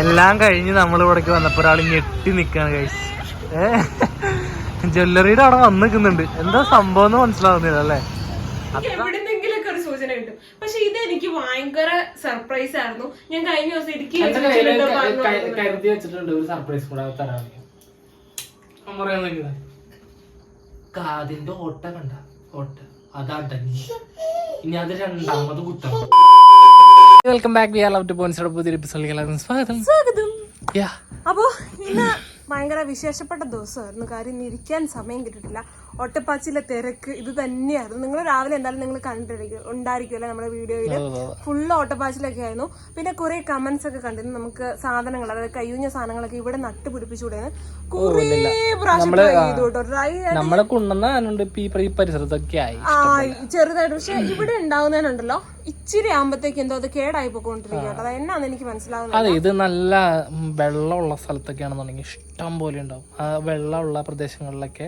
എല്ലാം കഴിഞ്ഞ് നമ്മൾ ഇവിടേക്ക് വന്നപ്പോ ഒരാൾ ഞെട്ടി നിക്കാണ് കൈസ് ജ്വല്ലറിയുടെ അവിടെ വന്ന് നിൽക്കുന്നുണ്ട് എന്താ സംഭവം എന്ന് മനസ്സിലാവുന്നില്ല അല്ലേ? എവിടെന്നെങ്കിലൊക്കെ ഒരു സൂചന കിട്ടും. പക്ഷെ ഇത് എനിക്ക് ഭയങ്കര സർപ്രൈസ് ആയിരുന്നു. ഞാൻ കഴിഞ്ഞ ദിവസം ഇടുക്കി. കരുതി വെച്ചിട്ടുണ്ട് ഒരു സർപ്രൈസ് കൂടെ തരാൻ. കാതിന്റെ ഓട്ട കണ്ട ഓട്ട. അതാ ഇനി അത് രണ്ടാമത് കുത്തണം welcome back we are love to points പുതിയ എപ്പിസോഡിലേക്ക് സ്വാഗതം. സ്വാഗതം. യാ അപ്പോ ഇന്ന് ഭയങ്കര വിശേഷപ്പെട്ട ദിവസമായിരുന്നു. കാര്യം ഇരിക്കാൻ സമയം കിട്ടിയിട്ടില്ല. ഒട്ടപ്പാച്ചിലെ തിരക്ക് ഇത് തന്നെയായിരുന്നു. നിങ്ങൾ രാവിലെ എന്തായാലും നിങ്ങൾ കണ്ടിരിക്കും ഉണ്ടായിരിക്കുമല്ലോ നമ്മുടെ വീഡിയോയിൽ ഫുള്ള് ഓട്ടപ്പാച്ചിലൊക്കെ ആയിരുന്നു. പിന്നെ കുറെ കമന്റ്സ് ഒക്കെ കണ്ടിരുന്നു. നമുക്ക് സാധനങ്ങൾ അതായത് കയ്യൂഞ്ഞ സാധനങ്ങളൊക്കെ ഇവിടെ നട്ട് പിടിപ്പിച്ചുകൂടെയാണ് കുറേ പ്രാവശ്യം നമ്മളെ കൊണ്ടുവന്നുണ്ട് ഈ പരിസരത്തൊക്കെ ആയി. ആ ചെറുതായിട്ട്. പക്ഷെ ഇവിടെ ഉണ്ടാവുന്നതിനുണ്ടല്ലോ. ഇച്ചിരി ആകുമ്പത്തേക്ക് എന്തോ അത് കേടായി പോയിക്കൊണ്ടിരിക്കുക കേട്ടോ അത് എന്നാന്ന് എനിക്ക് മനസ്സിലാവുന്നത് അതെ ഇത് നല്ല വെള്ളമുള്ള സ്ഥലത്തൊക്കെ സ്ഥലത്തൊക്കെയാണെന്നുണ്ടെങ്കിൽ ഇഷ്ടം പോലെ ഉണ്ടാവും. ആ വെള്ളമുള്ള പ്രദേശങ്ങളിലൊക്കെ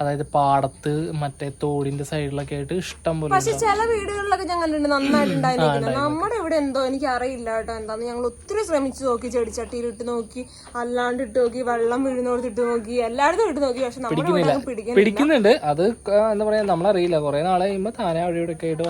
അതായത് പാടത്ത് മറ്റേ തോടിന്റെ സൈഡിലൊക്കെ ആയിട്ട് ഇഷ്ടം പോലെ പക്ഷെ ചില വീടുകളിലൊക്കെ ഞാൻ കണ്ടിട്ടുണ്ട് നന്നായിട്ട് ഉണ്ടായിരിക്കുന്നത് നമ്മുടെ ഇവിടെ എന്തോ എനിക്ക് അറിയില്ല കേട്ടോ എന്താന്ന്. ഞങ്ങൾ ഒത്തിരി ശ്രമിച്ചു നോക്കി. ചെടിച്ചട്ടിയിൽ ഇട്ട് നോക്കി അല്ലാണ്ട് ഇട്ട് നോക്കി വെള്ളം വീഴുന്നോടത്ത് ഇട്ട് നോക്കി എല്ലായിടത്തും ഇട്ട് നോക്കി. പക്ഷെ പിടിക്കുന്നില്ല. പിടിക്കുന്നുണ്ട്. അത് എന്താ പറയാ നമ്മളറിയില്ല. കുറെ നാളെ കഴിയുമ്പോ താനെ അവിടെ ഇവിടെ ഒക്കെ ആയിട്ട്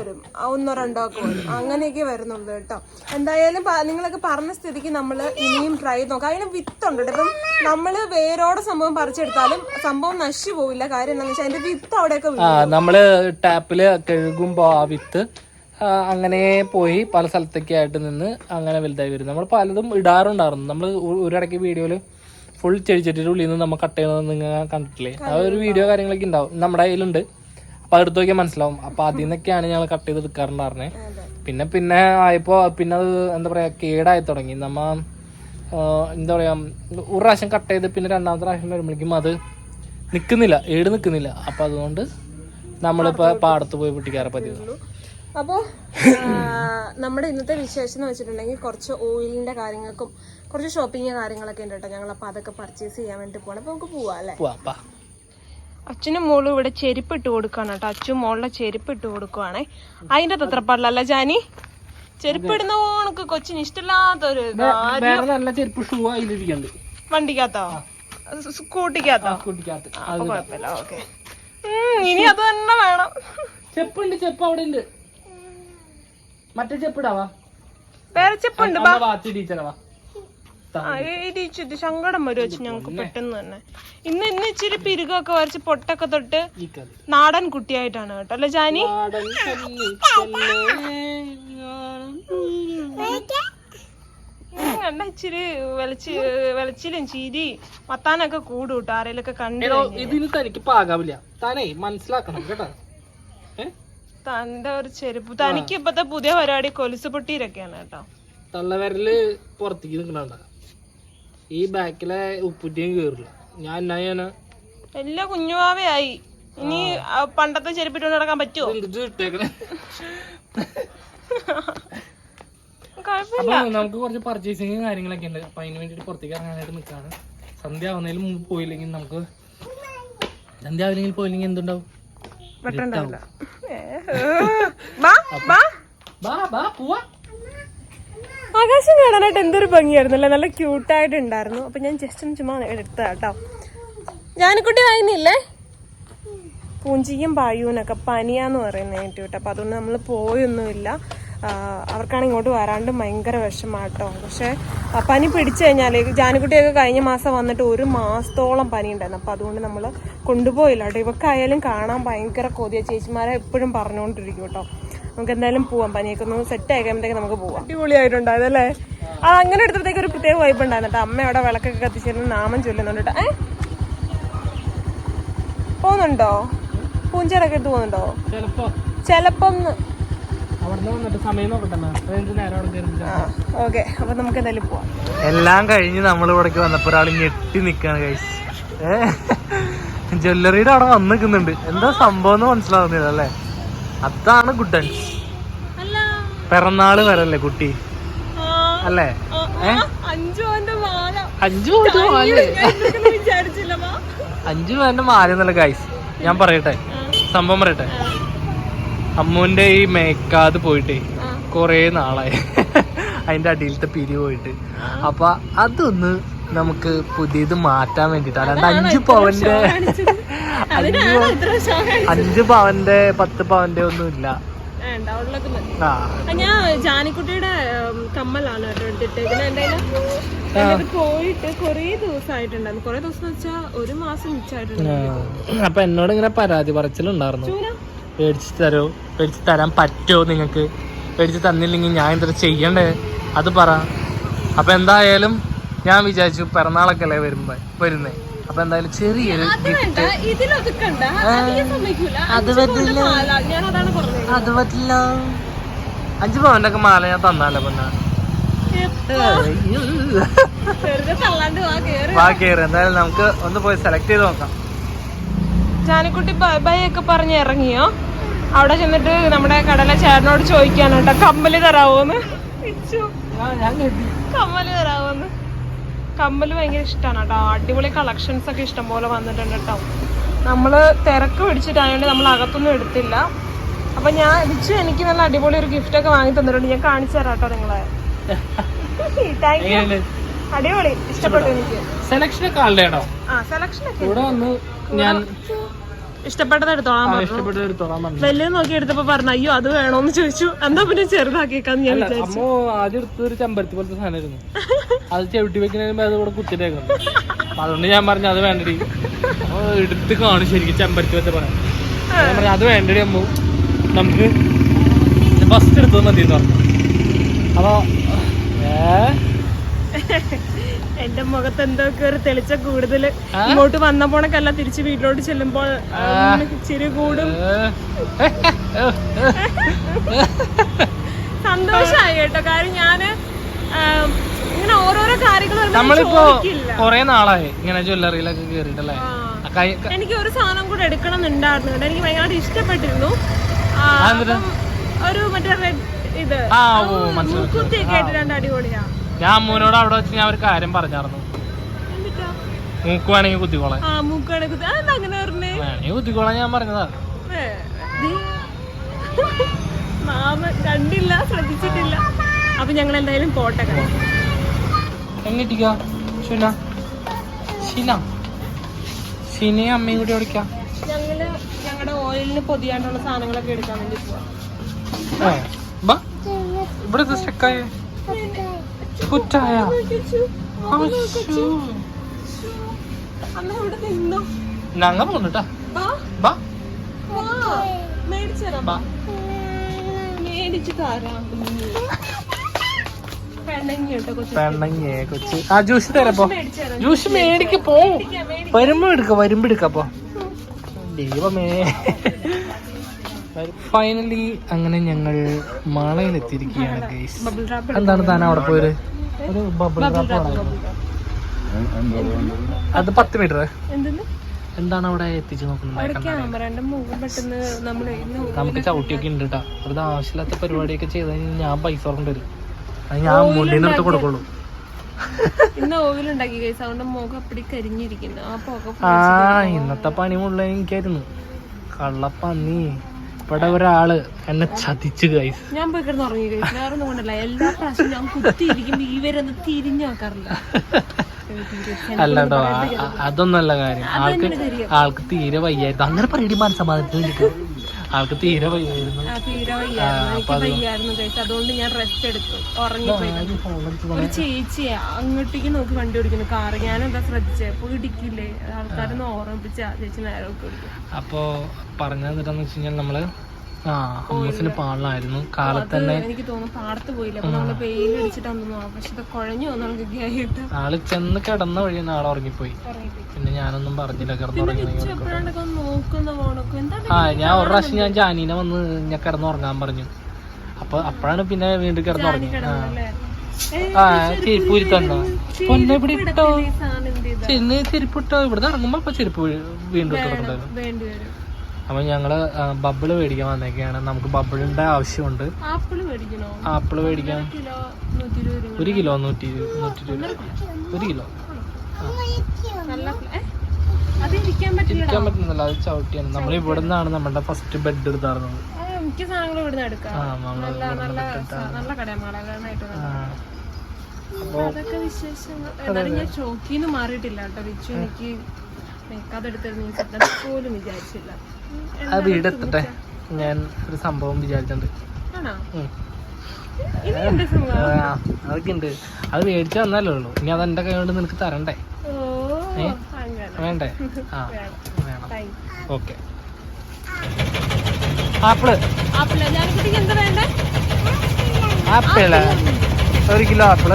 വരും. ഒന്നോ രണ്ടോ ഒക്കെ വരും. അങ്ങനെയൊക്കെ വരുന്നുള്ളൂ കേട്ടോ. എന്തായാലും നിങ്ങളൊക്കെ പറഞ്ഞ സ്ഥിതിക്ക് നമ്മൾ ഇനിയും ട്രൈ നോക്കാം. അതിന് വിത്തുണ്ട് ഇപ്പം നമ്മൾ വേരോടെ സംഭവം പറിച്ചെടുത്താലും സംഭവം നശിച്ചു പോവില്ല കാര്യം എന്താണെന്ന് വെച്ചാൽ അതിന്റെ വിത്ത് അവിടെയൊക്കെ ആ നമ്മൾ ടാപ്പിൽ കഴുകുമ്പോ ആ വിത്ത് ആ, അങ്ങനെ പോയി പല സ്ഥലത്തൊക്കെ ആയിട്ട് നിന്ന് അങ്ങനെ വലുതായി വരും. നമ്മൾ പലതും ഇടാറുണ്ടായിരുന്നു. നമ്മൾ ഒരിടയ്ക്ക് വീഡിയോയിൽ ഫുൾ ചെടിച്ചട്ടിയുടെ ഉള്ളിൽ നിന്ന് നമ്മൾ കട്ട് ചെയ്യുന്നത് നിങ്ങൾ കണ്ടിട്ടില്ലേ? ആ ഒരു വീഡിയോ കാര്യങ്ങളൊക്കെ ഉണ്ടാവും. നമ്മുടെ കയ്യിലുണ്ട്. അപ്പൊ അടുത്ത് നോക്കിയാൽ മനസ്സിലാവും. അപ്പൊ അതിൽ നിന്നൊക്കെയാണ് ഞങ്ങൾ കട്ട് ചെയ്ത് എടുക്കാറുണ്ടായിരുന്നേ. പിന്നെ പിന്നെ ആയപ്പോ പിന്നെ അത് എന്താ പറയുക കേടായി തുടങ്ങി. നമ്മ ആ, എന്താ പറയാ ഒരു പ്രാവശ്യം കട്ട് ചെയ്ത് പിന്നെ രണ്ടാമത്തെ പ്രാവശ്യം വരുമ്പോഴേക്കും അത് നിക്കുന്നില്ല ഏട് നിക്കുന്നില്ല. അപ്പൊ അതുകൊണ്ട് നമ്മളിപ്പോ പാടത്ത് പോയി പൊട്ടിക്കാറ് പതിവ്. അപ്പോ ആ, നമ്മുടെ ഇന്നത്തെ വിശേഷം എന്ന് വെച്ചിട്ടുണ്ടെങ്കിൽ കുറച്ച് ഓയിലിന്റെ കാര്യങ്ങൾക്കും കുറച്ച് ഷോപ്പിംഗ് കാര്യങ്ങളൊക്കെ ഉണ്ട് കേട്ടോ. ഞങ്ങൾ അപ്പൊ അതൊക്കെ പർച്ചേസ് ചെയ്യാൻ വേണ്ടി പോകണം അപ്പൊ നമുക്ക് പോവാം അല്ലേ? അച്ഛനും മോളും ഇവിടെ ചെരുപ്പ് ഇട്ട് കൊടുക്കാണ് കേട്ടോ. അച്ഛൻ മോളുടെ ചെരുപ്പ് ഇട്ട് കൊടുക്കുവാണേ അതിന്റെ തത്രപ്പാടിലല്ല ജാനി? ചെരുപ്പ് ഇടുന്ന പോണക്ക് കൊച്ചിന് ഇഷ്ടമില്ലാത്തൊരു വണ്ടിക്കകത്തോ? സ്കൂട്ടിക്കകത്തോ? കുട്ടിക്കകത്ത് അപ്പൊ കുഴപ്പമില്ല. ഓക്കെ. ഇനി അത് തന്നെ വേണം. ചെപ്പുണ്ട് ചെപ്പ് അവിടെ ഉണ്ട് മറ്റേ ചെപ്പിടാവാ വേറെ ചെപ്പുണ്ട് വാച്ച് ടീച്ചറാവാ സങ്കടം വരും വെച്ച് ഞങ്ങൾക്ക് പെട്ടെന്ന് തന്നെ. ഇന്ന് ഇന്ന് ഇച്ചിരി പിരുകൊക്കെ വരച്ച് പൊട്ടൊക്കെ തൊട്ട് നാടൻ കുട്ടിയായിട്ടാണ് കേട്ടോ അല്ലെ ജാനി? കണ്ട ഇച്ചിരി വെളച്ചി വെളച്ചിലും ചീരി മത്താനൊക്കെ കൂടും കേട്ടോ ആരെയൊക്കെ കണ്ടു ഇതിന് തനിക്ക് പാകാവില്ല താനേ മനസ്സിലാക്കണം കേട്ടോ? തന്റെ ഒരു ചെരുപ്പ് തനിക്ക് ഇപ്പത്തെ പുതിയ പരിപാടി കൊലുസ് പൊട്ടിയിലൊക്കെയാണ് കേട്ടോ. തള്ളവരൽ പുറത്തേക്ക് നിൽക്കണ ഈ ബാക്കിലെ ഉപ്പുറ്റിയും കേറില്ല. ഞാൻ എന്നാ ചെയ്യാനാ? എല്ലാ കുഞ്ഞുവാവയായി. ഇനി പണ്ടത്തെ ചെരുപ്പിട്ട് നടക്കാൻ പറ്റുമോ അപ്പൊ നമുക്ക് കുറച്ച് പർച്ചേസിങ് കാര്യങ്ങളൊക്കെ ഉണ്ട്. അപ്പൊ അതിന് വേണ്ടിട്ട് പുറത്തേക്ക് ഇറങ്ങാനായിട്ട് നിൽക്കാണ് സന്ധ്യ ആവുന്നതിന് മുമ്പ് പോയില്ലെങ്കിൽ നമുക്ക് സന്ധ്യ ആവില്ലെങ്കിൽ പോയില്ലെങ്കിൽ എന്തുണ്ടാവും? ആകാശം കാണാനായിട്ട് എന്തൊരു ഭംഗിയായിരുന്നല്ലേ? നല്ല ക്യൂട്ടായിട്ടുണ്ടായിരുന്നു അപ്പൊ ഞാൻ ജസ്റ്റ് ഒന്ന് ചുമ്മാ എടുത്ത കേട്ടോ ഞാനിക്കുട്ടി വാങ്ങിയില്ലേ പൂഞ്ചിയും പായൂനൊക്കെ പനിയാന്ന് പറയുന്നത് കേട്ടോ അപ്പൊ അതൊന്നും നമ്മൾ പോയൊന്നുമില്ല. അവർക്കാണ് ഇങ്ങോട്ട് വരാണ്ട് ഭയങ്കര വിഷമാട്ടോ. പക്ഷെ പനി പിടിച്ചു കഴിഞ്ഞാൽ ജാനുകുട്ടിയൊക്കെ കഴിഞ്ഞ മാസം വന്നിട്ട് ഒരു മാസത്തോളം പനി ഉണ്ടായിരുന്നു അപ്പൊ അതുകൊണ്ട് നമ്മൾ കൊണ്ടുപോയില്ല കേട്ടോ. ഇവക്കായാലും കാണാൻ ഭയങ്കര കൊതിയ. ചേച്ചിമാരെ എപ്പോഴും പറഞ്ഞുകൊണ്ടിരിക്കും കേട്ടോ. നമുക്ക് എന്തായാലും പോവാം. പനിയൊക്കെ ഒന്ന് സെറ്റ് ആയിക്കുമ്പോഴത്തേക്ക് നമുക്ക് പോവാം. അടിപൊളിയായിട്ടുണ്ടായത് അല്ലേ ആ അങ്ങനെ എടുത്തപ്പോഴത്തേക്ക് ഒരു പ്രത്യേക വൈബ് ഉണ്ടായിരുന്നു കേട്ടോ. അമ്മ അവിടെ വിളക്കൊക്കെ കത്തിച്ചിരുന്ന്. നാമം ചൊല്ലുന്നുണ്ട് കേട്ടോ. ഏ? പോകുന്നുണ്ടോ? പൂഞ്ചേരൊക്കെ എടുത്ത് പോകുന്നുണ്ടോ? ചിലപ്പോ ഓക്കെ. അപ്പൊ നമുക്ക് എന്തായാലും പോവാം. എല്ലാം കഴിഞ്ഞ് നമ്മൾ ഇവിടേക്ക് വന്നപ്പോ ഒരാൾ ഞെട്ടി നിക്കാണ് കൈസ് ജ്വല്ലറിയുടെ അവിടെ വന്ന് നിൽക്കുന്നുണ്ട് എന്താ സംഭവം എന്ന് മനസ്സിലാവുന്നില്ല അല്ലേ? അതാണ് ഗുഡൻസ് അല്ല. പിറന്നാൾ വരല്ലേ കുട്ടി? അല്ലേ? അഞ്ചു അഞ്ചു പേരുടെ മാല? എന്നല്ല ഗൈസ് ഞാൻ പറയട്ടെ? സംഭവം പറയട്ടെ? അമ്മുവിന്റെ ഈ മേക്കാത് പോയിട്ട് കൊറേ നാളായി. അതിന്റെ അടിയിലത്തെ പിരി പോയിട്ട്. അപ്പൊ അതൊന്ന് നമുക്ക് പുതിയത് മാറ്റാൻ വേണ്ടിട്ട് അല്ലാണ്ട് അഞ്ച് പവന്റെ അഞ്ച് പവന്റെ പത്ത് പവന്റെ ഒന്നും ഇല്ല. ഞാൻ ജാനിക്കുട്ടിയുടെ കമ്മലാണ് കേട്ടോ എടുത്തിട്ടേക്കുന്നത്. പോയിട്ട് കുറേ ദിവസമായിട്ടുണ്ടായിരുന്നു. കുറേ ദിവസം വെച്ചാൽ ഒരു മാസം മിച്ചായിട്ടുണ്ടായിരുന്നു അപ്പൊ എന്നോട് ഇങ്ങനെ പരാതി പറച്ചിലുണ്ടായിരുന്നു. മേടിച്ച് തരോ മേടിച്ച് തരാൻ പറ്റുമോ നിങ്ങൾക്ക് മേടിച്ച് തന്നില്ലെങ്കിൽ ഞാൻ എന്താ ചെയ്യണ്ടേ? അത് പറ. അപ്പം എന്തായാലും ഞാൻ വിചാരിച്ചു പിറന്നാളൊക്കെ അല്ലേ വരുമ്പോ വരുന്നേ. അപ്പൊ എന്തായാലും ചെറിയൊരു ഗിഫ്റ്റ് അത് പറ്റില്ല. അത് പറ്റില്ല. അഞ്ചു പവന്റെ ഒക്കെ മാല ഞാൻ തന്നാലോ പിന്നെ? വാ കേറ്. എന്തായാലും നമുക്ക് ഒന്ന് പോയി സെലക്ട് ചെയ്ത് നോക്കാം. ജാനിക്കുട്ടി ബൈ ഒക്കെ പറഞ്ഞ് ഇറങ്ങിയോ? അവിടെ ചെന്നിട്ട് നമ്മുടെ കടല ചേട്ടനോട് ചോദിക്കാണ് കേട്ടോ. കമ്മൽ തരാവോന്ന്? കമ്മൽ തരാവോന്ന്? കമ്മൽ ഭയങ്കര ഇഷ്ടമാണ് കേട്ടോ. അടിപൊളി കളക്ഷൻസ് ഒക്കെ ഇഷ്ടം പോലെ വന്നിട്ടുണ്ട് കേട്ടോ. നമ്മൾ തിരക്ക് പിടിച്ചിട്ടായതുകൊണ്ട് നമ്മൾ അകത്തൊന്നും എടുത്തില്ല. അപ്പൊ ഞാൻ ഇച്ചു എനിക്ക് നല്ല അടിപൊളി ഒരു ഗിഫ്റ്റ് ഒക്കെ വാങ്ങി തന്നിട്ടുണ്ട്. ഞാൻ കാണിച്ചു തരാം കേട്ടോ നിങ്ങളെ. താങ്ക് യു അടിപൊളി. ഇഷ്ടപ്പെട്ടു എനിക്ക്. സെലക്ഷൻ ഒക്കെ ആ സെലക്ഷൻ ഒക്കെ ഇവിടെ വന്ന് ഞാൻ ഇഷ്ടപ്പെട്ടത് എടുത്തോളാൻ പറഞ്ഞു. ഇഷ്ടപ്പെട്ട എടുത്തോളാൻ പറഞ്ഞു. വലിയത് നോക്കി എടുത്തപ്പോ പറഞ്ഞു അയ്യോ അത് വേണോന്ന് ചോദിച്ചു. എന്താ പിന്നെ ചെറുതാക്കിയേക്കാന്ന് ഞാൻ വിചാരിച്ചു. അമ്മ ആദ്യം എടുത്ത ഒരു ചെമ്പരത്തി പോലത്തെ സാധനമായിരുന്നു. അത് ചവിട്ടി വെക്കുന്നതിന് അത് ഇവിടെ കുത്തിട്ടേക്കുന്നു അതുകൊണ്ട് ഞാൻ പറഞ്ഞു അത് വേണ്ടടി. അപ്പൊ എടുത്ത് കാണും ശരിക്കും ചെമ്പരത്തി പോലത്തെ പറയാം ഞാൻ പറഞ്ഞു അത് വേണ്ടടി അമ്മ. നമുക്ക് ഫസ്റ്റ് എടുത്തത് മതി എന്ന് പറഞ്ഞു. അപ്പൊ ഏ? എന്റെ മുഖത്ത് എന്തൊക്കെ ഒരു തെളിച്ച കൂടുതൽ ഇങ്ങോട്ട് വന്ന പോണക്കല്ല തിരിച്ച് വീട്ടിലോട്ട് ചെല്ലുമ്പോൾ ചിരി കൂടും. സന്തോഷമായി കേട്ടോ. കാര്യം ഞാൻ ഇങ്ങനെ ഓരോരോ കാര്യങ്ങൾ നമ്മളിപ്പോ കൊറേ നാളായി ഇങ്ങനെ ജ്വല്ലറിയിലൊക്കെ കേറിട്ടല്ലേ എനിക്ക് ഒരു സാധനം കൂടെ എടുക്കണം എന്നുണ്ടായിരുന്നു കേട്ടോ. എനിക്ക് ഭയങ്കരമായിട്ട് ഇഷ്ടപ്പെട്ടിരുന്നു. ഒരു മറ്റേ റെഡ് ഇത് ആയിട്ട് രണ്ട് അടിപൊളിയാ. ഞാൻ അമ്മൂനോട് അവിടെ വെച്ച് ഞാൻ ഒരു കാര്യം പറഞ്ഞായിരുന്നു. മൂക്കുവാണെങ്കിൽ മൂക്ക് വേണമെങ്കിൽ കുത്തിക്കോളാൻ. ആ മൂക്കാണ് കുത്തി അതെന്താ അങ്ങനെ പറഞ്ഞേ? വേണമെങ്കിൽ കുത്തിക്കോളാൻ ഞാൻ പറഞ്ഞതാ. മാമ കണ്ടില്ല ശ്രദ്ധിച്ചിട്ടില്ല. അപ്പൊ ഞങ്ങൾ എന്തായാലും പോട്ടെ. എങ്ങോട്ടിക്കാ ഷുന ഷീന ഷീനയും അമ്മയും കൂടി ഓടിക്കാം ഞങ്ങൾ ഞങ്ങളുടെ ഓയിലിന് പൊതിയാണ്ടുള്ള സാധനങ്ങളൊക്കെ എടുക്കാൻ വേണ്ടി പോവാ. ഇവിടെ സ്റ്റക്കായ കുറ്റായ? ഞങ്ങ പോന്നിട്ടാ. കൊച്ചു. ആ ജ്യൂസ് തരപ്പോ ജ്യൂസ് മേടിക്ക് പോ വരുമ്പോ എടുക്ക വരുമ്പോ എടുക്കപ്പോ ദൈവമേ. ഫൈനലി അങ്ങനെ ഞങ്ങൾ മാളയിലെത്തിയിരിക്കുകയാണ് ഗൈസ് എന്താണ് താൻ അവിടെ പോയത്? ഒരു ബബിൾ റാപ്പ് അത് പത്ത് മീറ്റർ എന്തെന്ന്? എന്താണ് അവിടെ എത്തിച്ചു നോക്കുന്നത്? നമുക്ക് ചവിട്ടിയൊക്കെ ഉണ്ട് കേട്ടോ അത് ആവശ്യമില്ലാത്ത പരിപാടിയൊക്കെ ചെയ്ത് കഴിഞ്ഞാൽ ഞാൻ പൈസ കൊണ്ട് വരും അത് ഞാൻ മുന്നിൽ നിർത്തി എടുത്ത് കൊടുക്കുള്ളൂ. ഇന്ന് ഓവിലുണ്ടാക്കി കഴിച്ച അതുകൊണ്ട് മുഖം അപ്പടി കരിഞ്ഞിരിക്കുന്നു. ആ പുക ആ ഇന്നത്തെ പണി മുള്ള എനിക്കായിരുന്നു. കള്ളപ്പന്നി. ഇവിടെ ഒരാൾ എന്നെ ചതിച്ചു കൈസ് ഞാൻ പോയി കിടന്ന് ഉറങ്ങി വേറെ ഒന്നും കൊണ്ടല്ല. എല്ലാ പ്രാവശ്യം ഞാൻ കുത്തിയിരിക്കുമ്പോ ഇവരൊന്ന് തിരിഞ്ഞു നോക്കാറില്ല. അല്ലട്ടോ അതൊന്നല്ല കാര്യം. ആൾക്ക് ആൾക്ക് തീരെ വയ്യായിരുന്നു. അങ്ങനെ പറയടി മനസ്സമാധാനത്തിന് വേണ്ടിട്ട് ആൾക്ക് തീരെ വയ്യായിരുന്നു. തീരെ അതുകൊണ്ട് ഞാൻ റെസ്റ്റ് എടുത്തു. ഉറങ്ങിപ്പോയി. ഒരു ചേച്ചിയെ അങ്ങോട്ടേക്ക് നോക്കി വണ്ടി ഓടിക്കുന്നു. കാറ് ഞാൻ എന്താ ശ്രദ്ധിച്ചേ? അപ്പൊ ഇടിക്കില്ലേ? ആൾക്കാരൊന്ന് ഓർമ്മിപ്പിച്ച ചേച്ചി നേരെ ഒക്കെ അപ്പോ പറഞ്ഞു തന്നിട്ടെന്ന് വെച്ച് കഴിഞ്ഞാൽ നമ്മൾ ആ പാടിലായിരുന്നു കാലത്ത് തന്നെ എനിക്ക് തോന്നുന്നു പാടത്ത് പോയില്ല. അപ്പൊ നമ്മൾ പക്ഷെ ഇത് കുഴഞ്ഞു വന്നിട്ട് ആൾ ചെന്ന് കിടന്ന വഴി ആളെ ഉറങ്ങിപ്പോയി. പിന്നെ ഞാനൊന്നും പറഞ്ഞില്ല. കിടന്നുറങ്ങി ആ ഞാൻ ഒരു പ്രാവശ്യം ഞാൻ ജാനീനെ വന്ന് ഞാൻ കിടന്നുറങ്ങാൻ പറഞ്ഞു. അപ്പൊ അപ്പോഴാണ് പിന്നെ വീണ്ടും കിടന്നുറങ്ങി ആ. ചെരുപ്പൂരി തന്നെ പൊന്നെ ഇവിടെ ഇട്ടോ ചെന്ന് ചെരുപ്പ് ഇട്ടോ? ഇവിടെ ഇറങ്ങുമ്പോ അപ്പൊ ചെരുപ്പ് വീണ്ടും ഇട്ട് കിടക്കുന്നത് വേണ്ടി വരും. അപ്പൊ ഞങ്ങൾ ബബിൾ മേടിക്കാൻ വന്നേക്കാണ്. നമുക്ക് ബബിളിന്റെ ആവശ്യമുണ്ട്. ആപ്പിൾ മേടിക്കണോ? ആപ്പിൾ മേടിക്കാം കിലോ നൂറ്റി ഇരുപത് രൂപ. ഒരു കിലോ നൂറ്റി നൂറ്റി ഒരു കിലോ? ഇരിക്കാൻ പറ്റുന്നില്ല. അത് ചവിട്ടിയാണ്. നമ്മൾ ഇവിടെ നിന്നാണ് നമ്മുടെ ഫസ്റ്റ് ബെഡ് എടുത്തായിരുന്നത് മിക്ക സാധനങ്ങളും ഇവിടുന്ന് എടുക്കാം. നല്ല നല്ല നല്ല കടയാണ് മലകളായിട്ട് അതൊക്കെ വിശേഷങ്ങൾ. എന്നാലും ഞാൻ ചോക്കിന്ന് മാറിയിട്ടില്ല കേട്ടോ വിച്ചു എനിക്ക് മേക്കതെടുത്തിരുന്നു നീ കിട്ടാൻ പോലും വിചാരിച്ചില്ല. ഉം, ആ വീട് എത്തട്ടെ? ഞാൻ ഒരു സംഭവം വിചാരിച്ചിട്ടുണ്ട് അതൊക്കെ ഉണ്ട് അത് മേടിച്ചു വന്നാലേ ഉള്ളൂ. ഇനി അത് എന്റെ കൈ കൊണ്ട് നിനക്ക് തരണ്ടേ? വേണ്ടേ? ആ വേണം. ഓക്കെ. ആപ്പിൾ. ആപ്പിൾ. ഒരു കിലോ ആപ്പിൾ.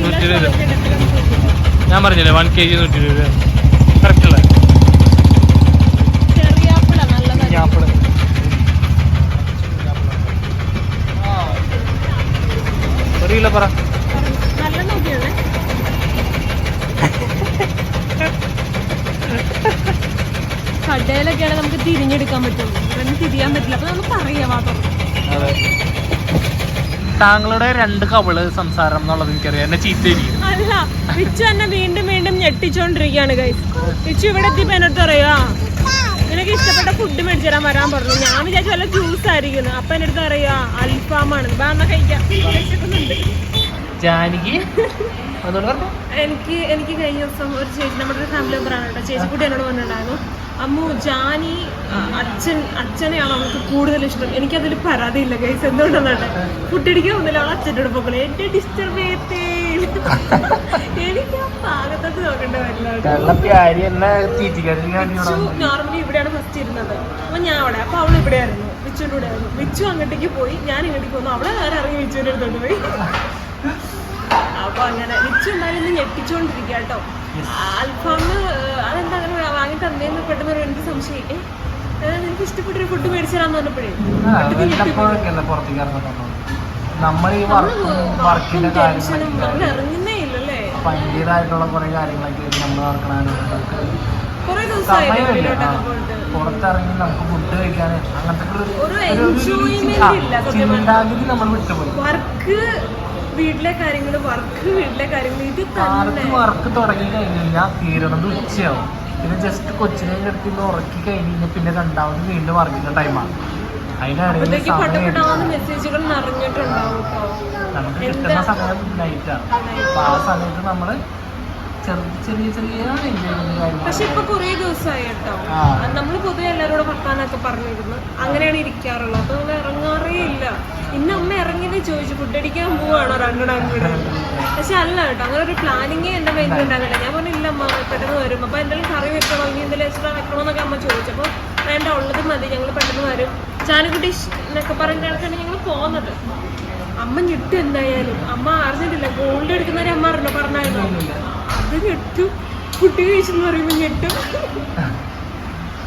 നൂറ്റി ഇരുപത്. ഞാൻ പറഞ്ഞില്ലേ വൺ കെ ജി നൂറ്റി ഇരുപത് കറക്റ്റ് അല്ലേ ചെറിയ ആപ്പിളാ നല്ലതാ ഈ ആപ്പിൾ ഒരു കിലോ പറ നല്ല നോക്കിയാണേ കടയിലൊക്കെയാണ് നമുക്ക് തിരിഞ്ഞെടുക്കാൻ പറ്റുള്ളൂ ഇവിടെ തിരിയാൻ പറ്റില്ല. അപ്പൊ നമുക്ക് മാത്രം. താങ്കളുടെ രണ്ട് കവൾ സംസാരം എന്നുള്ളത് എനിക്കറിയാം. എന്നെ ചീത്തയിരിക്കും അല്ല വിച്ചു എന്നെ വീണ്ടും വീണ്ടും ഞെട്ടിച്ചോണ്ടിരിക്കുകയാണ് ഗൈസ് വിച്ചു ഇവിടെ എത്തിയപ്പോ എന്നോട് പറയാ നിനക്ക് ഇഷ്ടപ്പെട്ട ഫുഡ് മേടിച്ചു തരാൻ വരാൻ പറഞ്ഞു. ഞാൻ വിചാരിച്ചു വല്ല ജ്യൂസ് ആയിരിക്കും അപ്പൊ എന്റെ അടുത്ത് പറയാ അൽഫാമാണ് ബാ എന്നാ കഴിക്കാം. ജാനകി? എനിക്ക് എനിക്ക് കഴിഞ്ഞ ദിവസം ഒരു ചേച്ചി നമ്മുടെ ഫാമിലി മെമ്പറാണ് കേട്ടോ. ചേച്ചി കൂടി എന്നോട് പറഞ്ഞിട്ടുണ്ടായിരുന്നു അമ്മു ജാനി ആ, അച്ഛൻ അച്ഛനെയാണ് അവൾക്ക് കൂടുതൽ ഇഷ്ടം. എനിക്കതിൽ പരാതിയില്ല ഗൈസ് എന്തുകൊണ്ടെന്നാണ് കുട്ടിയടിക്കാൻ ഒന്നുമില്ല അവൾ അച്ഛന്റെ പൊക്കളെ എന്റെ ഡിസ്റ്റർബ് ചെയ്യത്തേ എനിക്ക് ആ പാകത്തത് നോക്കേണ്ട വരില്ല നോർമലി ഇവിടെയാണ് ഫസ്റ്റ് ഇരുന്നത്. അപ്പൊ ഞാൻ അവിടെ അപ്പൊ ഇവിടെ ആയിരുന്നു വിച്ചുവിന്റെ കൂടെ ആയിരുന്നു വിച്ചു അങ്ങോട്ടേക്ക് പോയി ഞാൻ ഇങ്ങോട്ടേക്ക് പോന്നു അവളെ വേറെ ഇറങ്ങി വിച്ചുവിന്റെ അടുത്തോട്ട് പോയി. അപ്പൊ അങ്ങനെ വിച്ചു എന്തായാലും ഇന്ന് കേട്ടോ. അൽഫാമിന് അതെന്താ അങ്ങനെ വാങ്ങി തന്നേന്ന് പെട്ടെന്ന് ഒരു എനിക്ക് സംശയം? നിനക്ക് ഇഷ്ടപ്പെട്ടൊരു ഫുഡ് മേടിച്ചാന്ന് പറഞ്ഞപ്പോഴേ. നമ്മൾ ഈ വർക്കിന്റെ ഇറങ്ങുന്നേ ഇല്ലല്ലേ? ഭയങ്കരമായിട്ടുള്ള കുറെ കാര്യങ്ങളൊക്കെ നമ്മൾ നടക്കണ സമയമില്ല. പുറത്തിറങ്ങി നമുക്ക് ഫുഡ് കഴിക്കാൻ അങ്ങനത്തെ ചിന്താഗതി നമ്മൾ വിട്ടുപോയി. വർക്ക് വീട്ടിലെ കാര്യങ്ങൾ വർക്ക് വീട്ടിലെ കാര്യങ്ങൾ ഇത് തന്നെ. വർക്ക് തുടങ്ങി കഴിഞ്ഞ് കഴിഞ്ഞാൽ തീരണത് ഉച്ചയാവും. പിന്നെ ജസ്റ്റ് കൊച്ചിനെ കിടത്തി ഉറക്കി കഴിഞ്ഞ് കഴിഞ്ഞാൽ പിന്നെ രണ്ടാമത് വീണ്ടും വർക്കിന്റെ ടൈമാണ് അതിനിടയിൽ മെസ്സേജുകൾ നിറഞ്ഞിട്ടുണ്ടാവും നമുക്ക് കിട്ടുന്ന സമയം നൈറ്റാണ് അപ്പൊ ആ സമയത്ത് നമ്മൾ ചെറിയ ചെറിയ പക്ഷെ ഇപ്പൊ കൊറേ ദിവസമായി കേട്ടോ. നമ്മൾ പൊതുവെ എല്ലാരോടും വർത്താനൊക്കെ പറഞ്ഞിരുന്നു. അങ്ങനെയാണ് ഇരിക്കാറുള്ളത്. അപ്പൊ നമ്മൾ ഇറങ്ങാറേ ഇല്ല. ഇന്ന് അമ്മ ഇറങ്ങിയത് ചോദിച്ചു ഫുഡ് അടിക്കാൻ പോവാണോ? രണ്ടട അങ്ങോട്ട് പക്ഷെ അല്ല കേട്ടോ. അങ്ങനെ ഒരു പ്ലാനിങ്ങേ എന്റെ മൈൻഡിൽ ഉണ്ടാകില്ല ഞാൻ പറഞ്ഞില്ല അമ്മ പെട്ടെന്ന് വരും. അപ്പൊ എന്തെങ്കിലും കറി വെക്കണോ? ഇനി എന്തെങ്കിലും എക്സ്ട്രാ വെക്കണോ എന്നൊക്കെ അമ്മ ചോദിച്ചു അപ്പൊ വേണ്ട ഉള്ളത് മതി. ഞങ്ങൾ പെട്ടെന്ന് വരും. ചാനക്കുട്ടി എന്നൊക്കെ പറഞ്ഞിട്ടാണ് ഞങ്ങൾ പോകുന്നത് അമ്മ ഞെട്ടു എന്തായാലും. അമ്മ അറിഞ്ഞിട്ടില്ല. ഗോൾഡ് എടുക്കുന്നവരെ അമ്മ അറിഞ്ഞോ പറഞ്ഞായിരുന്നു? അത് ഞെട്ടു. കുട്ടി കഴിച്ചെന്ന് പറയുമ്പോൾ ഞെട്ടും.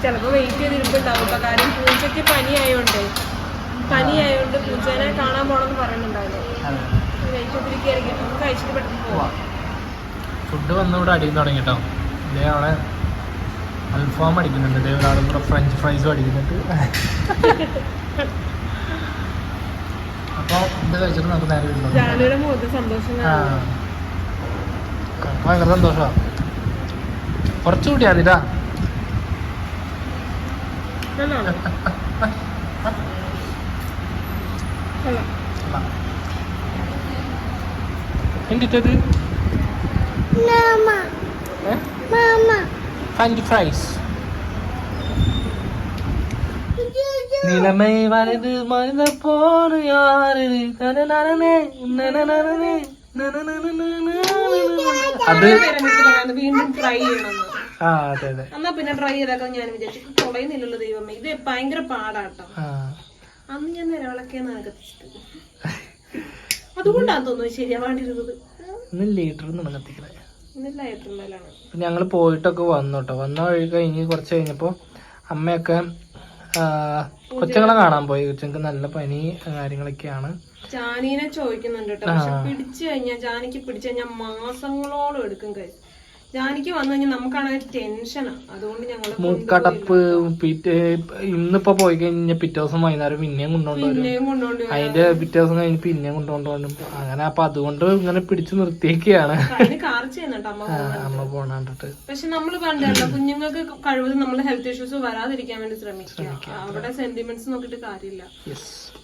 ചിലപ്പോൾ വെയിറ്റ് ചെയ്തിരിപ്പുണ്ടാവും കേട്ടോ കാര്യം പൂച്ചയ്ക്ക് പനി ആയതുകൊണ്ട് പനി ആയതുകൊണ്ട് പൂജനെ കാണാൻ പോണെന്ന് പറയുന്നുണ്ടായിരുന്നു വെയിറ്റ് ചെയ്തിരിക്കുകയായിരിക്കും നമുക്ക് കഴിച്ചിട്ട് പെട്ടെന്ന് പോവാം. ഫുഡ് വന്നിവിടെ അടിയിൽ തുടങ്ങി കേട്ടോ ഇതേ അവിടെ അൽഫാം അടിക്കുന്നുണ്ട്. ഇതേ ഒരാളും കൂടെ ഫ്രഞ്ച് ഫ്രൈസും അടിക്കുന്നുണ്ട്. അപ്പോൾ ഇത് കഴിച്ചിട്ട് നമുക്ക് നേരെ സന്തോഷം. ഭയങ്കര സന്തോഷമാണ് കുറച്ച് കൂട്ടിയാൽ മതിട്ടാ എന്തിട്ടത് ഫ്രഞ്ച് ഫ്രൈസ് நிலைமை வலது மனித போன யாரு நனநனே நனநனே അത് വീണ്ടും ട്രൈ ചെയ്യണമെന്ന് ആ അതെ അതെ. എന്നാ പിന്നെ ട്രൈ ചെയ്താക്കാൻ ഞാൻ വിചാരിച്ചു. തുളയുന്നില്ലല്ലോ ദൈവമേ. ഇത് ഭയങ്കര പാടാട്ടോ. അന്ന് ഞാൻ നിലവിളക്കെന്ന് കത്തിച്ചിട്ട് അതുകൊണ്ടാന്ന് തോന്നുന്നു ശരിയാവാണ്ടിരുന്നത് ഇന്ന് ലീറ്റർ നിന്നാണ് കത്തിക്കണേ ഞങ്ങൾ പോയിട്ടൊക്കെ വന്നു കേട്ടോ വന്ന വഴി കഴിഞ്ഞ് കുറച്ച് കഴിഞ്ഞപ്പോൾ അമ്മയൊക്കെ കൊച്ചുങ്ങളെ കാണാൻ പോയി. കൊച്ചുങ്ങൾക്ക് നല്ല പനി കാര്യങ്ങളൊക്കെയാണ്. ജാനീനെ ചോദിക്കുന്നുണ്ട് കേട്ടോ പിടിച്ചു കഴിഞ്ഞാൽ ജാനിക്ക് പിടിച്ചു കഴിഞ്ഞാൽ മാസങ്ങളോളം എടുക്കും കൈ. ജാനിക്ക് വന്നു കഴിഞ്ഞാൽ നമുക്കാണെങ്കിൽ ടെൻഷനാ. അതുകൊണ്ട് മൂക്കടപ്പ് പിറ്റേ ഇന്നിപ്പോ പോയി കഴിഞ്ഞ പിറ്റേ ദിവസം വൈകുന്നേരം പിന്നെയും കൊണ്ടുകൊണ്ട് വരും. പിന്നെയും കൊണ്ടുകൊണ്ട് അതിന്റെ പിറ്റേ ദിവസം കഴിഞ്ഞ് പിന്നെയും കൊണ്ടുകൊണ്ട് വരും. അങ്ങനെ അപ്പൊ അതുകൊണ്ട് ഇങ്ങനെ പിടിച്ചു നിർത്തിയൊക്കെയാണ് അമ്മ അമ്മ പോണ കണ്ടിട്ട് പക്ഷെ നമ്മൾ പണ്ടല്ല കുഞ്ഞുങ്ങൾക്ക് കഴിവതും നമ്മൾ ഹെൽത്ത് ഇഷ്യൂസ് വരാതിരിക്കാൻ വേണ്ടി ശ്രമിക്കുക. അവിടെ സെന്റിമെന്റ്സ് നോക്കിയിട്ട് കാര്യമില്ല.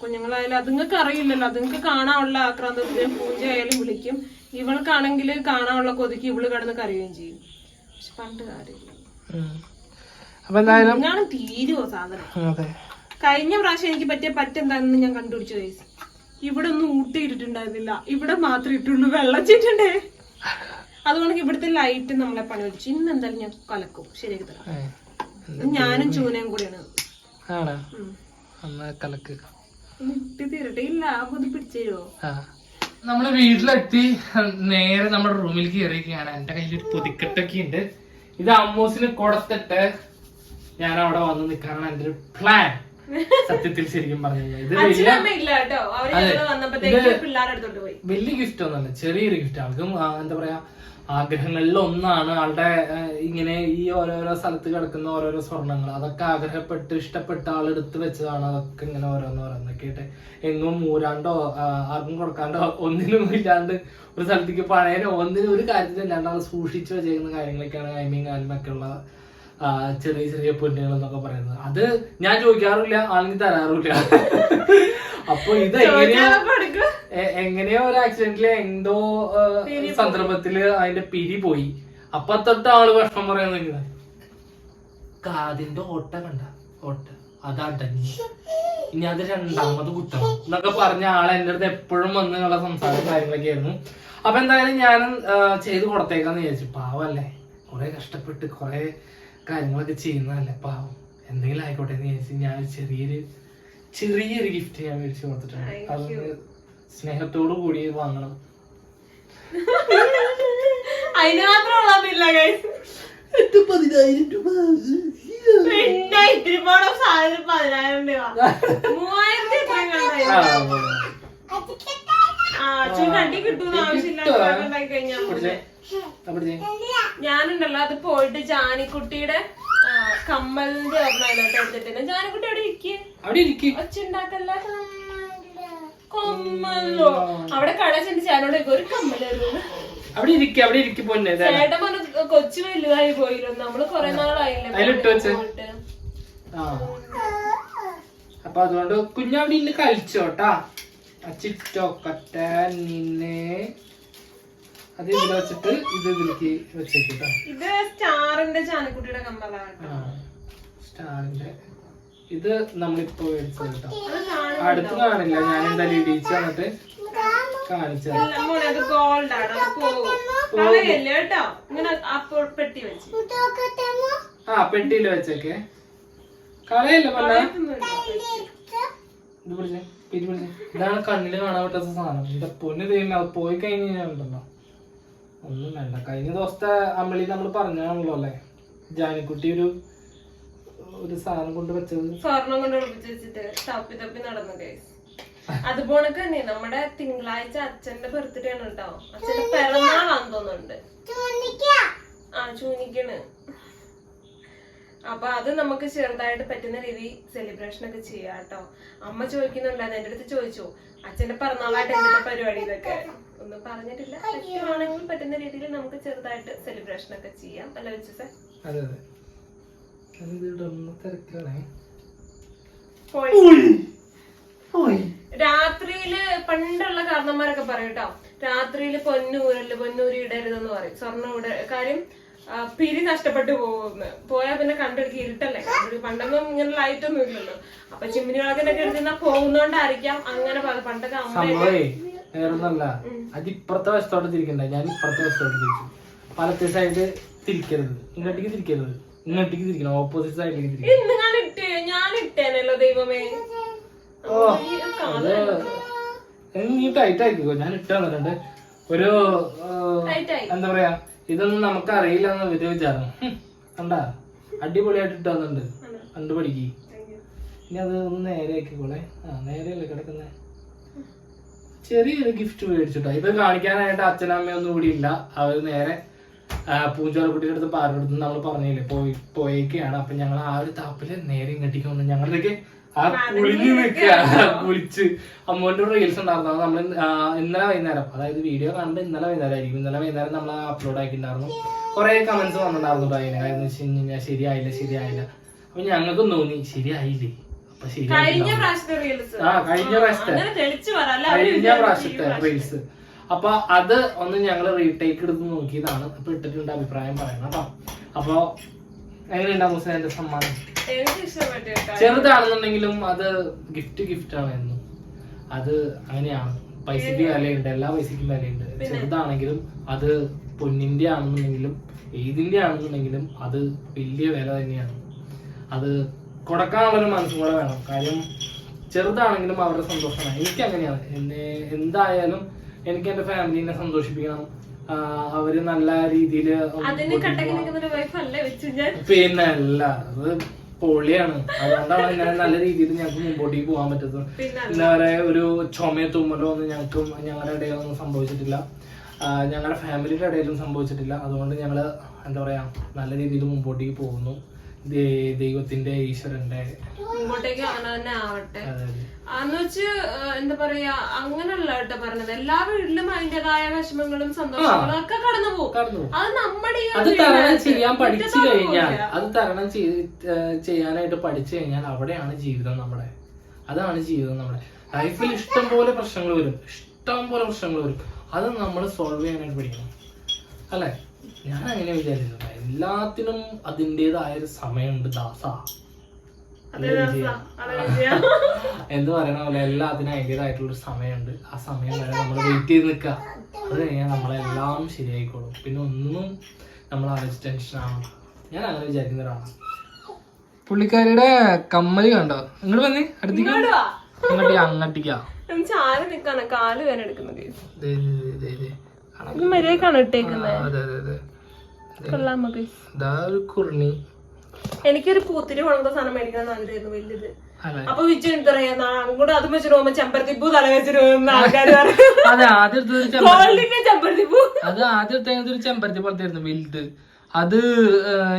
കുഞ്ഞുങ്ങളായാലും അതുങ്ങൾക്ക് അറിയില്ലല്ലോ അതുങ്ങൾക്ക് കാണാനുള്ള ആക്രാന്തത്തിന് പൂജ ആയാലും വിളിക്കും. ഇവൾക്കാണെങ്കിൽ കാണാനുള്ള കൊതിക്ക് ഇവൾ കിടന്ന് കരയുകയും ചെയ്യും. പക്ഷെ പണ്ട് കാര്യമില്ല. അപ്പൊ എന്തായാലും ഇന്നാണ് തീരുവോ സാധനം? അതെ. കഴിഞ്ഞ പ്രാവശ്യം എനിക്ക് പറ്റിയ പറ്റെന്താണെന്ന് ഞാൻ കണ്ടുപിടിച്ചു guys. ഇവിടെ ഒന്നും ഊട്ടിയിട്ടുണ്ടായിരുന്നില്ല ഇവിടെ മാത്രമേ ഇട്ടുള്ളൂ. വെള്ളച്ചിട്ടുണ്ടേ. അതുകൊണ്ട് ഇവിടുത്തെ ലൈറ്റ് നമ്മളെ പണി വെച്ചു ഇന്ന് എന്തായാലും ഞാൻ കലക്കും. ശരിയാക്കി തരാം. ഞാനും ചൂനയും കൂടിയാണ്. ആണ്? കലക്ക്. തീരട്ടെ. ഇല്ല ഇത് പിടിച്ചോ നമ്മൾ വീട്ടിലെത്തി നേരെ നമ്മുടെ റൂമിൽ കയറിയിരിക്കുകയാണ് എന്റെ കയ്യിൽ ഒരു പൊതിക്കെട്ടൊക്കെ ഉണ്ട് ഇത് അമ്മൂസിന് കൊടുത്തിട്ട് ഞാൻ അവിടെ വന്ന് നിൽക്കാനാണ് എന്റെ ഒരു പ്ലാൻ സത്യത്തിൽ ശരിക്കും പറഞ്ഞു കഴിഞ്ഞാൽ. ഇത് വലിയ ഗിഫ്റ്റ് ഒന്നല്ല ചെറിയൊരു ഗിഫ്റ്റ് ആൾക്കും എന്താ പറയാ ആഗ്രഹങ്ങളിൽ ഒന്നാണ് ആളുടെ ഇങ്ങനെ ഈ ഓരോരോ സ്ഥലത്ത് കിടക്കുന്ന ഓരോരോ സ്വർണങ്ങൾ. അതൊക്കെ ആഗ്രഹപ്പെട്ട് ഇഷ്ടപ്പെട്ട ആൾ എടുത്തു വെച്ചതാണ് അതൊക്കെ ഇങ്ങനെ ഓരോന്ന് ഓരോന്നൊക്കെ ആയിട്ട്. എങ്ങും മൂരാണ്ടോ ആർക്കും കൊടുക്കാണ്ടോ ഒന്നിനും ഇല്ലാണ്ട് ഒരു സ്ഥലത്തേക്ക് പഴയ ഒന്നിനും ഒരു കാര്യത്തിലില്ലാണ്ട് അത് സൂക്ഷിച്ചു വെച്ചേക്കുന്ന കാര്യങ്ങളൊക്കെയാണ് ഐമീൻ കാലിനൊക്കെ ഉള്ള ചെറിയ ചെറിയ പൊന്നുകൾ എന്നൊക്കെ പറയുന്നത്. അത് ഞാൻ ചോദിക്കാറില്ല ആണെങ്കിൽ തരാറില്ല അപ്പൊ ഇത് എങ്ങനെയോ എങ്ങനെയോ ഒരു ആക്സിഡന്റിൽ എന്തോ സന്ദർഭത്തിൽ അതിന്റെ പിരി പോയി. അപ്പൊ തൊട്ട് ആൾ വിഷമം പറയാൻ നിൽക്കുന്നത് കാതിന്റെ ഓട്ട കണ്ട ഓട്ട. അതാട്ട ഇനി അത് രണ്ടാമത് കുത്തണം. എന്നൊക്കെ പറഞ്ഞ ആളെ എന്റെ അടുത്ത് എപ്പോഴും വന്ന് ഉള്ള സംസാരം കാര്യങ്ങളൊക്കെ ആയിരുന്നു അപ്പൊ എന്തായാലും ഞാൻ ചെയ്ത് കൊടുത്തേക്കാന്ന് വിചാരിച്ചു. പാവല്ലേ. കുറെ കഷ്ടപ്പെട്ട് കുറെ കാര്യങ്ങളൊക്കെ ചെയ്യുന്നതല്ലേ പാവം. എന്തെങ്കിലും ആയിക്കോട്ടെ എന്ന് വിചാരിച്ചു ഞാൻ ഒരു ചെറിയൊരു ചെറിയൊരു ഗിഫ്റ്റ് ഞാൻ മേടിച്ചു കൊടുത്തിട്ടുണ്ട്. അതൊന്ന് സ്നേഹത്തോടു കൂടി വാങ്ങണം. അതിന് മാത്രം ഉള്ളതില്ല സാധനം പതിനായിരം രൂപ. മൂവായിരത്തി. ഞാനുണ്ടല്ലോ അത് പോയിട്ട് ജാനിക്കുട്ടിയുടെ കമ്മലിന്റെ കമ്മലിന്റെ അതിനകത്ത് എടുത്തിട്ടുണ്ട് ജാനിക്കുട്ടി അവിടെ ഇരിക്കുക അവിടെ ഇരിക്കുക ഒച്ചുണ്ടാക്കല്ല കമ്മലോ. അവിടെ കട ചെന്ന് ചേട്ടനോട് ഒരു കമ്മലായിരുന്നു അവിടെ ഇരിക്കും അവിടെ ഇരിക്കും പൊന്നെ. ചേട്ടൻ പറഞ്ഞു കൊച്ചു വലുതായി പോയില്ലോ നമ്മൾ കൊറേ നാളായില്ലേ അതിലിട്ട് വെച്ച്. അപ്പൊ അതുകൊണ്ട് കുഞ്ഞവിടെ ഇന്ന് കളിച്ചോട്ടാ. അച്ചിട്ടോക്കട്ട നിന്നെ. അത് ഇതിൽ വെച്ചിട്ട് ഇത് ഇതിലേക്ക് വെച്ചേക്കിട്ടാ ഇത് സ്റ്റാറിന്റെ ചാനക്കുട്ടിയുടെ കമ്മലാണ് സ്റ്റാറിന്റെ ഇത് നമ്മളിപ്പോ അത് അടുത്ത് കാണില്ല. ഞാൻ എന്തായാലും ഇടിച്ച് വന്നിട്ട് കാണിച്ചത്. ആ പെട്ടിയിൽ വെച്ചേക്കെ. കളയല്ല മല്ല ഇത് പിടിച്ചേ പിരി പിടിച്ചേ. ഇതാണ് കണ്ണിൽ കാണാൻ പറ്റാത്ത സാധനം. എന്റെ പൊന്ന് തീരുന്ന അത് പോയി കഴിഞ്ഞ് കഴിഞ്ഞാൽ ഒന്നും വേണ്ട. കഴിഞ്ഞ ദിവസത്തെ അമ്മളി നമ്മൾ പറഞ്ഞാണല്ലോ അല്ലേ? ജാനിക്കുട്ടി ഒരു ഒരു സാധനം കൊണ്ട് വെച്ചത്. സ്വർണം കൊണ്ട് ഒളിപ്പിച്ച് വെച്ചിട്ട് തപ്പി തപ്പി നടന്നു ഗൈസ് അതുപോലെ തന്നെ നമ്മുടെ തിങ്കളാഴ്ച അച്ഛന്റെ ബർത്ത്ഡേ ആണ് കേട്ടോ. അച്ഛന്റെ പിറന്നാളാന്ന് തോന്നുന്നുണ്ട്. ആ ചൂനിക്കണ് അപ്പൊ അത് നമുക്ക് ചെറുതായിട്ട് പറ്റുന്ന രീതി സെലിബ്രേഷൻ ഒക്കെ ചെയ്യാം കേട്ടോ. അമ്മ ചോദിക്കുന്നുണ്ടായിരുന്നു എന്റെ അടുത്ത് ചോദിച്ചു. അച്ഛന്റെ പിറന്നാളായിട്ട് എന്തിന്റെ പരിപാടി ഇതൊക്കെ ഒന്നും പറഞ്ഞിട്ടില്ല. പറ്റുവാണെങ്കിൽ പറ്റുന്ന രീതിയിൽ നമുക്ക് ചെറുതായിട്ട് സെലിബ്രേഷൻ ഒക്കെ ചെയ്യാം. അല്ല വെച്ചു അതെ അതെ അത് ഇടൊന്ന് തിരക്കാണേ പോയി രാത്രിയിൽ പണ്ടുള്ള കാരണന്മാരൊക്കെ പറയും കേട്ടോ. രാത്രിയിൽ പൊന്നൂരൽ പൊന്നൂരി ഇടരുതെന്ന് പറയും. സ്വർണം ഇട കാര്യം പിരി നഷ്ടപ്പെട്ടു പോകുന്നു. പോയാൽ പിന്നെ കണ്ടെടുക്കി ഇരുട്ടല്ലേ? പണ്ടൊന്നും ഇങ്ങനെ ലൈറ്റ് ഒന്നും ഇല്ലല്ലോ. അപ്പൊ ചിമ്മിനി വിളക്കിനൊക്കെ എടുത്തുന്ന പോകുന്നോണ്ടായിരിക്കാം അങ്ങനെ പണ്ടൊക്കെ അമ്മ വേറൊന്നല്ല. അത് ഇപ്പുറത്തെ വശത്തോട്ട് തിരിക്കണ്ട ഞാൻ ഇപ്പുറത്തെ വശത്തോട്ട് തിരിച്ചു പലത്തെ സൈഡ് തിരിക്കരുത്. ഇങ്ങോട്ടേക്ക് തിരിക്കരുത്. ഇങ്ങോട്ടേക്ക് തിരിക്കണം ഓപ്പോസിറ്റ് സൈഡിലേക്ക് തിരിക്കണം ഇന്ന് ഞാൻ ഇട്ടേ ഞാൻ ഇട്ടേനല്ലോ ദൈവമേ. ഓ അത് നീ ടൈറ്റ് ആക്കിക്കോ ഞാൻ ഇട്ട് ഒരു. എന്താ പറയാ ഇതൊന്നും നമുക്ക് അറിയില്ല എന്ന് ഒരു വിചാരം കണ്ടാ? അടിപൊളിയായിട്ട് ഇട്ടാന്നുണ്ട് കണ്ടു പഠിക്ക്. ഇനി അത് ഒന്ന് നേരെ ആക്കിക്കോളെ. ആ നേരെയല്ലേ കിടക്കുന്നേ? ചെറിയൊരു ഗിഫ്റ്റ് മേടിച്ചിട്ടോ. ഇത് കാണിക്കാനായിട്ട് അച്ഛനമ്മയൊന്നും കൂടി ഇല്ല. അവർ നേരെ പൂഞ്ചോലക്കുട്ടിയുടെ അടുത്ത് പാരുടെ അടുത്ത് നമ്മൾ പറഞ്ഞില്ലേ പോയി പോയേക്കാണ്. അപ്പൊ ഞങ്ങൾ ആ ഒരു താപ്പിൽ നേരെ ഇങ്ങോട്ടേക്ക് വന്നു. ഞങ്ങളിലേക്ക് ആ കുളിഞ്ഞു നിൽക്കുക. കുളിച്ച്. അമ്മോന്റെ റീൽസ് ഉണ്ടായിരുന്നു. അത് നമ്മൾ ഇന്നലെ വൈകുന്നേരം അതായത് വീഡിയോ കണ്ട് ഇന്നലെ വൈകുന്നേരം ആയിരിക്കും ഇന്നലെ വൈകുന്നേരം നമ്മൾ അപ്ലോഡ് ആക്കിയിട്ടുണ്ടായിരുന്നു. കുറെ കമന്റ്സ് വന്നിട്ടുണ്ടായിരുന്നു അതിന്. കാരണം വെച്ച് കഴിഞ്ഞാൽ ശരിയായില്ല ശരിയായില്ല. അപ്പൊ ഞങ്ങൾക്കും തോന്നി ശരിയായില്ലേ? അപ്പൊ കഴിഞ്ഞ ശരിയായില്ല പ്രാവശ്യത്തെ റീൽസ് ആ കഴിഞ്ഞ പ്രാവശ്യത്തെ. കഴിഞ്ഞ പ്രാവശ്യത്തെ റീൽസ് അപ്പൊ അത് ഒന്ന് ഞങ്ങൾ റീടേക്ക് എടുത്ത് നോക്കിയതാണ്. അപ്പൊ ഇട്ടിട്ടുണ്ട് അഭിപ്രായം പറയണം കേട്ടോ. അപ്പൊ എങ്ങനെയുണ്ടാവും മുസ്ലിം സമ്മാനം? ചെറുതാണെന്നുണ്ടെങ്കിലും അത് ഗിഫ്റ്റ് ഗിഫ്റ്റ് ആണ് എന്നും. അത് അങ്ങനെയാണ്. പൈസക്ക് വിലയുണ്ട്. എല്ലാ പൈസക്കും വിലയുണ്ട്. ചെറുതാണെങ്കിലും അത് പൊന്നിന്റെ ആണെന്നുണ്ടെങ്കിലും ഏതിന്റെ ആണെന്നുണ്ടെങ്കിലും അത് വലിയ വില തന്നെയാണ്. അത് കൊടുക്കാനുള്ളൊരു മനസ്സും കൂടെ വേണം. കാര്യം ചെറുതാണെങ്കിലും അവരുടെ സന്തോഷമാണ്. എനിക്ക് അങ്ങനെയാണ് എന്നെ എന്തായാലും എനിക്ക് എന്റെ ഫാമിലിനെ സന്തോഷിപ്പിക്കണം. അവർ നല്ല രീതിയിൽ ഞാൻ? പിന്നെ അല്ല അത് പൊളിയാണ്. അതുകൊണ്ടാണ് ഞാൻ നല്ല രീതിയിൽ ഞങ്ങൾക്ക് മുമ്പോട്ടേക്ക് പോകാൻ പിന്നെ എന്താ പറയാ ഒരു ചുമയോ തുമ്മലോ ഒന്നും ഞങ്ങൾക്കും ഞങ്ങളുടെ ഇടയിലൊന്നും സംഭവിച്ചിട്ടില്ല. ഞങ്ങളുടെ ഫാമിലിയുടെ ഇടയിലും സംഭവിച്ചിട്ടില്ല. അതുകൊണ്ട് ഞങ്ങൾ എന്താ പറയാ നല്ല രീതിയിൽ മുമ്പോട്ടേക്ക് പോകുന്നു. ദൈവത്തിന്റെ ഈശ്വരന്റെ ഇങ്ങോട്ടേക്ക് അങ്ങനെ തന്നെ ആവട്ടെ. അന്ന് വെച്ച് എന്താ പറയാ അങ്ങനല്ല കേട്ടോ പറഞ്ഞത്. എല്ലാ വീട്ടിലും അതിന്റേതായ വിഷമങ്ങളും സന്തോഷങ്ങളും ഒക്കെ കടന്നു പോകും അത് നമ്മുടെ അത് തരണം ചെയ്യാൻ പഠിച്ചു കഴിഞ്ഞാൽ അത് തരണം ചെയ്യാനായിട്ട് പഠിച്ചു കഴിഞ്ഞാൽ അവിടെയാണ് ജീവിതം നമ്മുടെ. അതാണ് ജീവിതം നമ്മുടെ. ലൈഫിൽ ഇഷ്ടം പോലെ പ്രശ്നങ്ങൾ വരും. ഇഷ്ടം പോലെ പ്രശ്നങ്ങൾ വരും. അത് നമ്മൾ സോൾവ് ചെയ്യാനായിട്ട് പഠിക്കണം. അല്ലേ? ഞാൻ അങ്ങനെ വിചാരിക്കുന്നത് എല്ലാത്തിനും അതിന്റെതായ ഒരു സമയമുണ്ട് ദാസ. എന്ത് പറയണ പോലെ എല്ലാത്തിനും അതിന്റെതായിട്ടുള്ള ഒരു സമയമുണ്ട്. ആ സമയം വരെ നമ്മൾ വെയിറ്റ് ചെയ്ത് നിൽക്കുക അത് കഴിഞ്ഞാൽ നമ്മളെല്ലാം ശരിയായിക്കോളും. പിന്നെ ഒന്നും നമ്മൾ ആലോചിച്ച് ടെൻഷൻ ആവണം ഞാൻ അങ്ങനെ വിചാരിക്കുന്ന ഒരാളാണ് പുള്ളിക്കാരിയുടെ കമ്മൽ കണ്ടോ? ഇങ്ങോട്ട് വന്നേ അടുത്തേക്ക്. അങ്ങട്ടിക്കാ വാ. അങ്ങോട്ടേക്ക് ചാരി നിക്കാണ്. കാൽ വേന എനിക്കൊരു പൂത്തിരി വളർന്ന സാധനം മേടിക്കണം ആഗ്രഹമായിരുന്നു വലിയത്. അപ്പൊ വിജു എന്താ പറയാ അങ്ങോട്ട് അതും വെച്ചിട്ട് പോകുമ്പോ ചെമ്പരത്തിപ്പൂ തല വെച്ചിട്ട് പോകുന്ന ആൾക്കാർ ചെമ്പരത്തിപ്പൂ അത് ഒരു ചെമ്പരത്തി പോലത്തെ വലുത്. അത്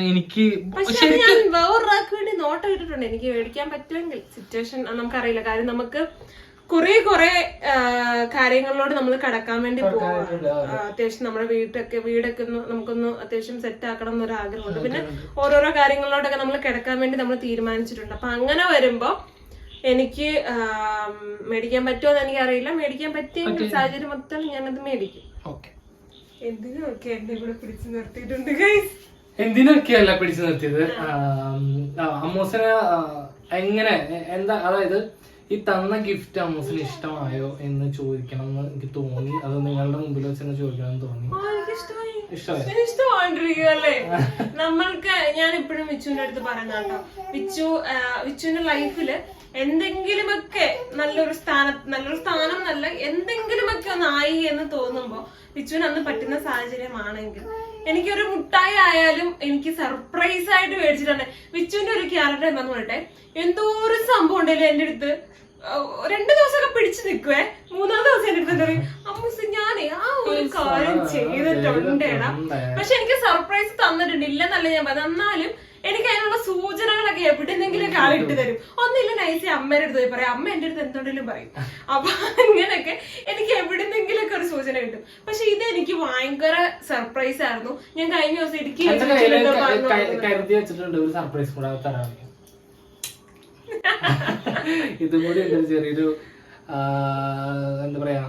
എനിക്ക് വേറൊരാൾക്ക് വേണ്ടി നോട്ടം ഇട്ടിട്ടുണ്ട്. എനിക്ക് മേടിക്കാൻ പറ്റുമെങ്കിൽ സിറ്റുവേഷൻ നമുക്കറിയില്ല. കാര്യം നമുക്ക് കുറെ കുറെ കാര്യങ്ങളിലോട് നമ്മൾ കടക്കാൻ വേണ്ടി പോവാണ് അത്യാവശ്യം നമ്മുടെ വീട്ടൊക്കെ വീടൊക്കെ ഒന്ന് നമുക്കൊന്ന് അത്യാവശ്യം സെറ്റ് ആക്കണം എന്നൊരു ആഗ്രഹമുണ്ട്. പിന്നെ ഓരോരോ കാര്യങ്ങളിലോട്ടൊക്കെ നമ്മൾ കിടക്കാൻ വേണ്ടി നമ്മൾ തീരുമാനിച്ചിട്ടുണ്ട്. അപ്പൊ അങ്ങനെ വരുമ്പോ എനിക്ക് മേടിക്കാൻ പറ്റുമോ എന്ന് എനിക്കറിയില്ല. മേടിക്കാൻ പറ്റിയ സാഹചര്യം മൊത്തം ഞാനത് മേടിക്കും. എന്നെ പിടിച്ചു നിർത്തിയിട്ടുണ്ട് ഗൈസ് എന്തിനൊക്കെയല്ല പിടിച്ചു നിർത്തിയത്? അമ്മൂസന് എങ്ങനെ എന്താ അതായത് ഈ തന്ന ഗിഫ്റ്റ് അമ്മൂസിന് ഇഷ്ടമായോ എന്ന് ചോദിക്കണം എന്ന് എനിക്ക് തോന്നി. അത് നിങ്ങളുടെ മുമ്പിൽ വെച്ചെന്ന് ചോദിക്കണം എന്ന് തോന്നി. ആ, എനിക്കിഷ്ടമായി ഇഷ്ടമായി? ഇഷ്ടമാണ്ടിരിക്കുകയല്ലേ നമ്മൾക്ക് ഞാൻ ഇപ്പോഴും വിച്ചുവിന്റെ അടുത്ത് പറയുന്ന കേട്ടോ. വിച്ചു വിച്ചുവിന്റെ ലൈഫിൽ എന്തെങ്കിലുമൊക്കെ നല്ലൊരു സ്ഥാനം നല്ലൊരു സ്ഥാനം നല്ല എന്തെങ്കിലുമൊക്കെ ഒന്ന് ആയി എന്ന് തോന്നുമ്പോ വിച്ചുവിന് അന്ന് പറ്റുന്ന സാഹചര്യമാണെങ്കിൽ എനിക്കൊരു മുട്ടായി ആയാലും എനിക്ക് സർപ്രൈസ് ആയിട്ട് മേടിച്ചിട്ടുണ്ട്. വിച്ചുവിന്റെ ഒരു ക്യാരക്ടർ എന്താന്ന് പറയട്ടെ? എന്തോ ഒരു സംഭവം ഉണ്ടല്ലോ എന്റെ അടുത്ത്? രണ്ടു ദിവസമൊക്കെ പിടിച്ചു നിൽക്കുവേ മൂന്നാം ദിവസം എന്റെ അടുത്ത് എന്താ പറയും അമ്മൂസ് ഞാനേ ആ ഒരു കാര്യം ചെയ്തിട്ടുണ്ടേടാ പക്ഷെ എനിക്ക് സർപ്രൈസ് തന്നിട്ടുണ്ട്. ഇല്ലെന്നല്ല ഞാൻ പറഞ്ഞത്. എന്നാലും എനിക്ക് അതിനുള്ള സൂചനകളൊക്കെ എവിടെന്നെങ്കിലും ആളിട്ട് തരും. ഒന്നില്ല നൈസി അമ്മയുടെ അടുത്ത് പോയി പറയാം. അമ്മ എന്റെ അടുത്ത് എന്തുണ്ടെങ്കിലും പറയും. അപ്പൊ അങ്ങനെയൊക്കെ എനിക്ക് എവിടെന്നെങ്കിലും സൂചന കിട്ടും. പക്ഷെ ഇത് എനിക്ക് ഭയങ്കര സർപ്രൈസ് ആയിരുന്നു. ഞാൻ കഴിഞ്ഞ ദിവസം ഇടുക്കി കരുതി വെച്ചിട്ടുണ്ട് ഒരു സർപ്രൈസ് കൂടെ തരാൻ. ഇതും കൂടി ഉണ്ട് ഒരു ചെറിയൊരു എന്താ പറയാ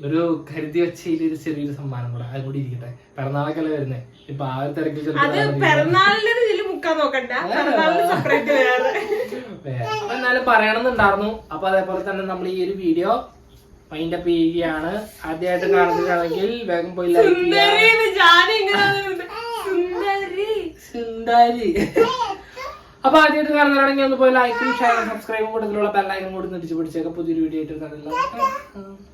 ഒരു കരുതി വെച്ച ഒരു ചെറിയൊരു സമ്മാനം കൂടെ അത് കൂടി ഇരിക്കട്ടെ. പിറന്നാളൊക്കെ അല്ലേ വരുന്നേ. ഇപ്പൊ ആ ഒരു തിരക്കിൽ എന്നാലും പറയണമെന്നുണ്ടായിരുന്നു. അപ്പൊ അതേപോലെ തന്നെ നമ്മൾ ഈ ഒരു വീഡിയോ മൈൻഡ് അപ്പ് ചെയ്യുകയാണ് ആദ്യമായിട്ട് കാണുന്നതാണെങ്കിൽ വേഗം പോയി ലൈക്ക് സുന്ദരി അപ്പൊ ആദ്യമായിട്ട് കാണുന്നതാണെങ്കിൽ ഒന്ന് പോയി ലൈക്കും ഷെയറും സബ്സ്ക്രൈബും കൂട്ടത്തിലുള്ള ബെല്ലൈനും കൂടി നിടിച്ചു പിടിച്ചേക്കാം പുതിയൊരു വീഡിയോ ആയിട്ട് കാണുന്നത്